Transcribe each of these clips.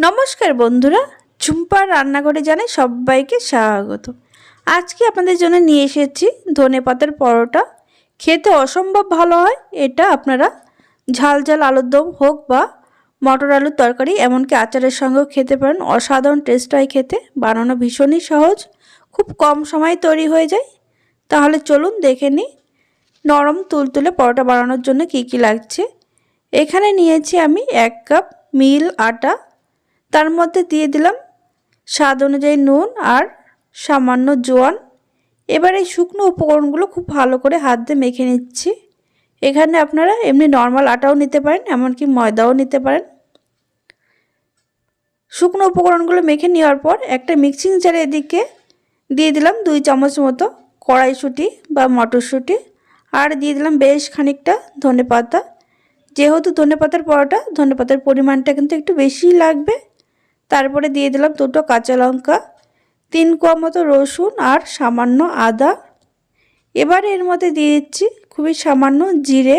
নমস্কার বন্ধুরা ঝুম্পার রান্নাঘরে জানাই সবাইকে স্বাগত। আজকে আপনাদের জন্য নিয়ে এসেছি ধনে পাতার পরোটা। খেতে অসম্ভব ভালো হয়, এটা আপনারা ঝাল ঝাল আলুর দম হোক বা মটর আলুর তরকারি, এমনকি আচারের সঙ্গেও খেতে পারেন। অসাধারণ টেস্ট হয় খেতে, বানানো ভীষণই সহজ, খুব কম সময়ে তৈরি হয়ে যায়। তাহলে চলুন দেখে নিই নরম তুলতুলে পরোটা বানানোর জন্য কি কি লাগছে। এখানে নিয়েছি আমি এক কাপ মিল আটা তার মধ্যে দিয়ে দিলাম স্বাদ অনুযায়ী নুন আর সামান্য জোয়ান। এবার এই শুকনো উপকরণগুলো খুব ভালো করে হাত দিয়ে মেখে নিচ্ছি। এখানে আপনারা এমনি নর্মাল আটাও নিতে পারেন, এমনকি ময়দাও নিতে পারেন। শুকনো উপকরণগুলো মেখে নেওয়ার পর একটা মিক্সিং জারে এদিকে দিয়ে দিলাম দুই চামচ মতো কড়াইশুঁটি বা মটরশুঁটি আর দিয়ে দিলাম বেশ খানিকটা ধনে পাতা যেহেতু ধনে পাতার পরোটা ধনে পাতার পরিমাণটা কিন্তু একটু বেশিই লাগবে তারপরে দিয়ে দিলাম দুটো কাঁচা লঙ্কা, তিন কোয়া মতো রসুন আর সামান্য আদা। এবার এর মধ্যে দিয়ে দিচ্ছি খুবই সামান্য জিরে।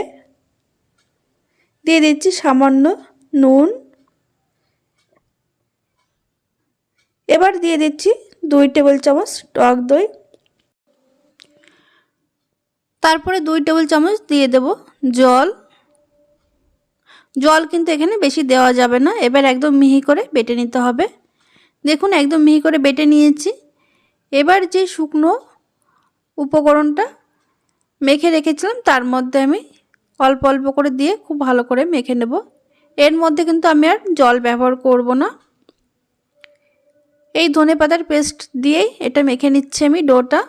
দিয়ে দিচ্ছি সামান্য নুন। এবার দিয়ে দিচ্ছি দুই টেবিল চামচ টক দই। তারপরে দুই টেবিল চামচ দিয়ে দেব জল। জল কিন্তু এখানে বেশি দেওয়া যাবে না। এবার একদম মিহি করে বেটে নিতে হবে। দেখুন, একদম মিহি করে বেটে নিয়েছি। এবার যে শুকনো উপকরণটা মেখে রেখেছিলাম, তার মধ্যে আমি অল্প অল্প করে দিয়ে খুব ভালো করে মেখে নেব। এর মধ্যে কিন্তু আমি আর জল ব্যবহার করব না। এই ধনে পাতার পেস্ট দিয়েই এটা মেখে নিচ্ছি আমি ডোটা।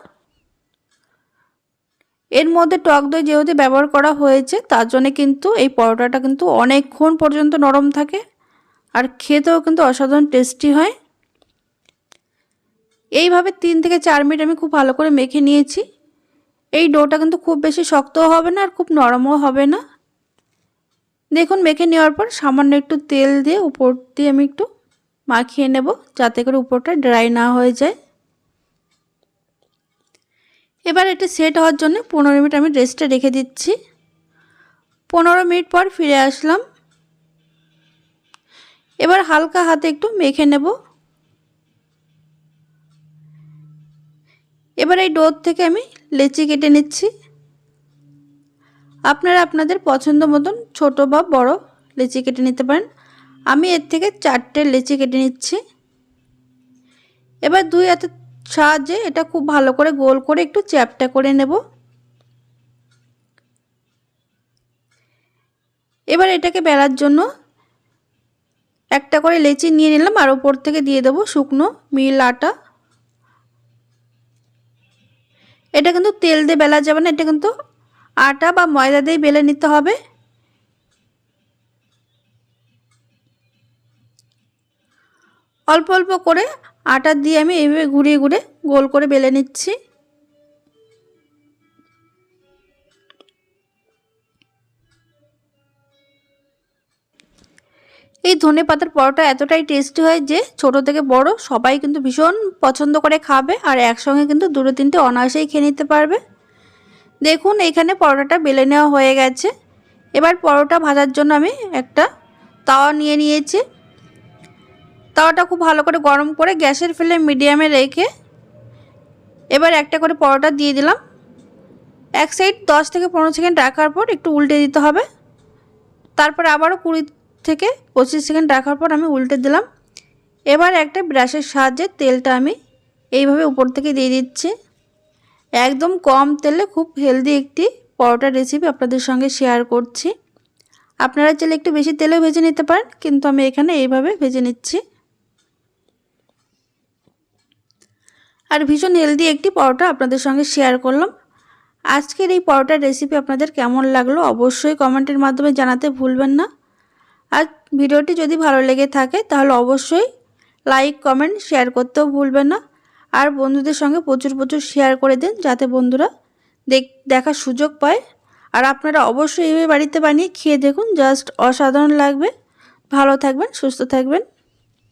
এর মধ্যে টক দই যেহেতু ব্যবহার করা হয়েছে, তার জন্য কিন্তু এই পরোটাটা কিন্তু অনেকক্ষণ পর্যন্ত নরম থাকে আর খেতেও কিন্তু অসাধারণ টেস্টি হয়। এইভাবে তিন থেকে চার মিনিট আমি খুব ভালো করে মেখে নিয়েছি। এই ডোটা কিন্তু খুব বেশি শক্তও হবে না আর খুব নরমও হবে না। দেখুন, মেখে নেওয়ার পর সামান্য একটু তেল দিয়ে উপর দিয়ে আমি একটু মাখিয়ে নেব, যাতে করে উপরটা ড্রাই না হয়ে যায়। এবার এটা সেট হওয়ার জন্য পনেরো মিনিট আমি রেস্টে রেখে দিচ্ছি। পনেরো মিনিট পর ফিরে আসলাম। এবার হালকা হাতে একটু মেখে নেব। এবার এই ডোর থেকে আমি লেচি কেটে নিচ্ছি। আপনারা আপনাদের পছন্দ মতন ছোট বা বড় লেচি কেটে নিতে পারেন। আমি এর থেকে চারটে লেচি কেটে নিচ্ছি। এবার দুই হাতে সাহায্যে এটা খুব ভালো করে গোল করে একটু চ্যাপটা করে নেব। এবার এটাকে বেলার জন্য একটা করে লেচি নিয়ে নিলাম আর ওপর থেকে দিয়ে দেবো শুকনো মিল আটা। এটা কিন্তু তেল দিয়ে বেলা যাবে না, এটা কিন্তু আটা বা ময়দা দিয়ে বেলে নিতে হবে। অল্প অল্প করে আটা দিয়ে আমি এইভাবে ঘুরিয়ে ঘুরে গোল করে বেলে নিচ্ছি। এই ধনে পাতার পরোটা এতটাই টেস্টি হয় যে ছোট থেকে বড় সবাই কিন্তু ভীষণ পছন্দ করে খাবে আর একসঙ্গে কিন্তু দুটো তিনটে অনায়াসেই খেয়ে নিতে পারবে। দেখুন, এখানে পরোটাটা বেলে নেওয়া হয়ে গেছে। এবার পরোটা ভাজার জন্য আমি একটা তাওয়া নিয়ে নিয়েছি। তাওয়াটা খুব ভালো করে গরম করে গ্যাসের ফ্লেম মিডিয়ামে রেখে এবার একটা করে পরোটা দিয়ে দিলাম। এক সাইড দশ থেকে পনেরো সেকেন্ড রাখার পর একটু উল্টে দিতে হবে। তারপর আবারও কুড়ি থেকে পঁচিশ সেকেন্ড রাখার পর আমি উল্টে দিলাম। এবার একটা ব্রাশের সাহায্যে তেলটা আমি এইভাবে উপর থেকে দিয়ে দিচ্ছি। একদম কম তেলে খুব হেলদি একটি পরোটা রেসিপি আপনাদের সঙ্গে শেয়ার করছি। আপনারা চাইলে একটু বেশি তেলেও ভেজে নিতে পারেন, কিন্তু আমি এখানে এইভাবে ভেজে নিচ্ছি। আর ভীষণ হেলদি একটি পরোটা আপনাদের সঙ্গে শেয়ার করলাম। আজকের এই পরোটার রেসিপি আপনাদের কেমন লাগল অবশ্যই কমেন্টের মাধ্যমে জানাতে ভুলবেন না। আর ভিডিওটি যদি ভালো লেগে থাকে তাহলে অবশ্যই লাইক কমেন্ট শেয়ার করতেও ভুলবেন না। আর বন্ধুদের সঙ্গে প্রচুর প্রচুর শেয়ার করে দিন যাতে বন্ধুরা দেখ, দেখার সুযোগ পায়। আর আপনারা অবশ্যই এইভাবে বাড়িতে বানিয়ে খেয়ে দেখুন জাস্ট অসাধারণ লাগবে। ভালো থাকবেন, সুস্থ থাকবেন।